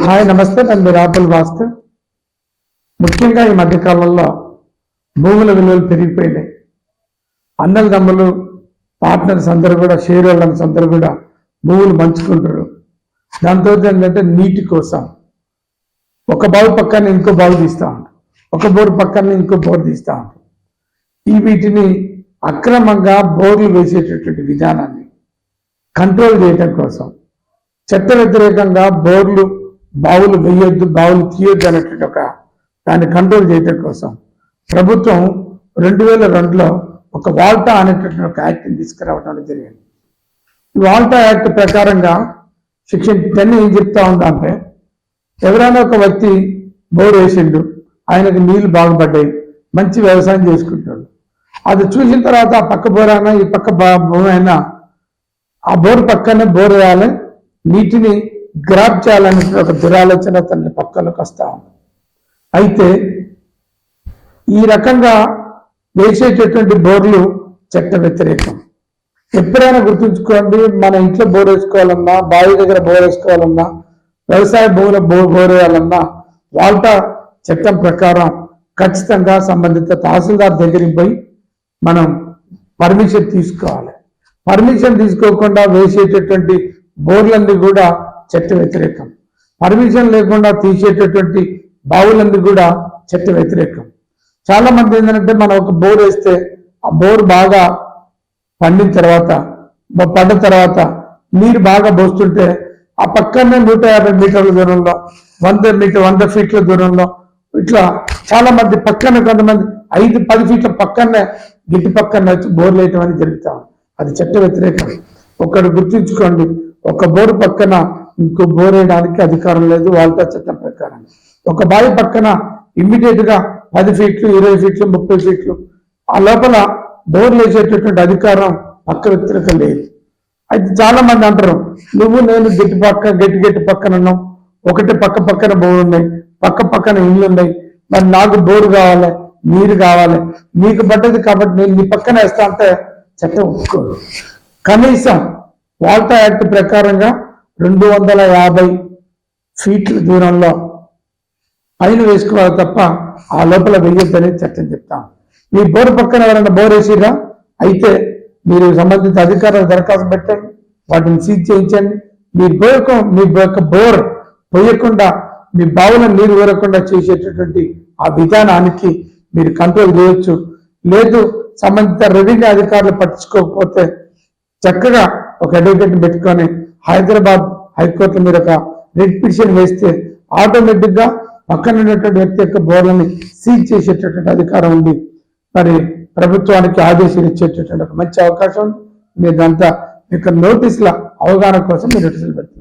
Hi నమస్తే. నేను మీరు ఆపిల్ భాస్కర్. ముఖ్యంగా ఈ మధ్యకాలంలో భూముల విలువలు పెరిగిపోయినాయి. అన్నల తమ్ములు పార్ట్నర్స్ అందరూ కూడా షేర్ హోల్డర్స్ అందరూ కూడా భూములు పంచుకుంటారు దాంతో ఏంటంటే నీటి కోసం. ఒక బావి పక్కన ఇంకో బావి తీస్తా ఉంటారు. ఒక బోరు పక్కన ఇంకో బోరు తీస్తా ఉంటారు. ఈ వీటిని అక్రమంగా బోర్లు వేసేటటువంటి విధానాన్ని కంట్రోల్ చేయడం కోసం చట్ట వ్యతిరేకంగా బోర్లు బావులు వేయొద్దు బావులు తీయొద్దు అనేటువంటి ఒక దాన్ని కంట్రోల్ చేయడం కోసం ప్రభుత్వం రెండు వేల రెండులో ఒక వాల్టా అనేటటువంటి ఒక యాక్ట్ని తీసుకురావడం జరిగింది. ఈ వాల్టా యాక్ట్ ప్రకారంగా శిక్షణ టెన్ ఏం చెప్తా ఉందంటే ఎవరైనా ఒక వ్యక్తి బోర్ వేసిండు ఆయనకు నీళ్ళు బాగుపడ్డాయి మంచి వ్యవసాయం చేసుకుంటాడు అది చూసిన తర్వాత ఆ పక్క బోర్ అయినా ఈ పక్క బా- భూమి అయినా ఆ బోర్ పక్కనే బోర్ వేయాలి నీటిని గ్రాప్ చేయాలనే ఒక దురాలోచన తన పక్కలోకి వస్తా ఉంది. అయితే ఈ రకంగా వేసేటటువంటి బోర్లు చట్ట వ్యతిరేకం. ఎప్పుడైనా గుర్తుంచుకోండి మన ఇంట్లో బోర్ వేసుకోవాలన్నా బావి దగ్గర బోర్ వేసుకోవాలన్నా వ్యవసాయ భూముల బో బోర్ వేయాలన్నా వాల్టా చట్టం ప్రకారం ఖచ్చితంగా సంబంధిత తహసీల్దార్ దగ్గరికి పోయి మనం పర్మిషన్ తీసుకోవాలి. పర్మిషన్ తీసుకోకుండా వేసేటటువంటి బోర్లన్నీ కూడా చట్ట వ్యతిరేకం. పర్మిషన్ లేకుండా తీసేటటువంటి బావులన్నీ కూడా చట్ట వ్యతిరేకం. చాలా మంది ఏంటంటే మనం ఒక బోర్ వేస్తే ఆ బోర్ బాగా పండిన తర్వాత బ- పడ్డ తర్వాత నీరు బాగా పోస్తుంటే ఆ పక్కనే నూట యాభై మీటర్ల దూరంలో వంద మీటర్ వంద ఫీట్ల దూరంలో ఇట్లా చాలా మంది పక్కన కొంతమంది ఐదు పది ఫీట్ల పక్కనే గిట్టి పక్కన బోర్లు వేయటం అని జరుగుతాం అది చట్ట వ్యతిరేకం. ఒకటి గుర్తుంచుకోండి. ఒక బోరు పక్కన ఇంకో బోర్ వేయడానికి అధికారం లేదు వాళ్ళ చట్టం ప్రకారం. ఒక బావి పక్కన ఇమ్మీడియట్గా పది ఫీట్లు ఇరవై ఫీట్లు ముప్పై ఫీట్లు ఆ లోపల బోర్లు వేసేటటువంటి అధికారం పక్క వ్యక్తులకు లేదు. అయితే చాలా మంది అంటారు నువ్వు నేను గట్టి పక్క గట్టి గట్టి పక్కన ఉన్నాం. ఒకటి పక్క పక్కన బోరున్నాయి పక్క పక్కన ఇల్లు ఉన్నాయి. మరి నాకు బోరు కావాలి నీరు కావాలి నీకు పడ్డది కాబట్టి నేను నీ పక్కన వేస్తా అంటే చట్టం ఒప్పుకోరు. కనీసం వాల్టా యాక్ట్ ప్రకారంగా రెండు వందల యాభై ఫీట్ల దూరంలో పైన వేసుకోవాలి తప్ప ఆ లోపల వెయ్యొద్దని చట్టం చెప్తాం. మీ బోర్ పక్కన ఎవరైనా బోర్ వేసిరా అయితే మీరు సంబంధిత అధికారులకు దరఖాస్తు పెట్టండి వాటిని సీజ్ చేయించండి. మీ బోర్ మీ యొక్క బోర్ పోయకుండా మీ బావుల నీరు ఊరకుండా చేసేటటువంటి ఆ విధానానికి మీరు కంట్రోల్ చేయొచ్చు. లేదు సంబంధిత రెవెన్యూ అధికారులు పట్టించుకోకపోతే చక్కగా ఒక అడ్వకేట్ పెట్టుకొని హైదరాబాద్ హైకోర్టు మీరు ఒక రెడ్ పిటిషన్ వేస్తే ఆటోమేటిక్గా పక్కన ఉన్నటువంటి వ్యక్తి యొక్క బోర్లని సీజ్ చేసేటటువంటి అధికారం ఉంది. మరి ప్రభుత్వానికి ఆదేశాలు ఇచ్చేటటువంటి ఒక మంచి అవకాశం ఉంది. మీ యొక్క నోటీసుల అవగాహన కోసం మీరు నోటీసులు పెడతారు.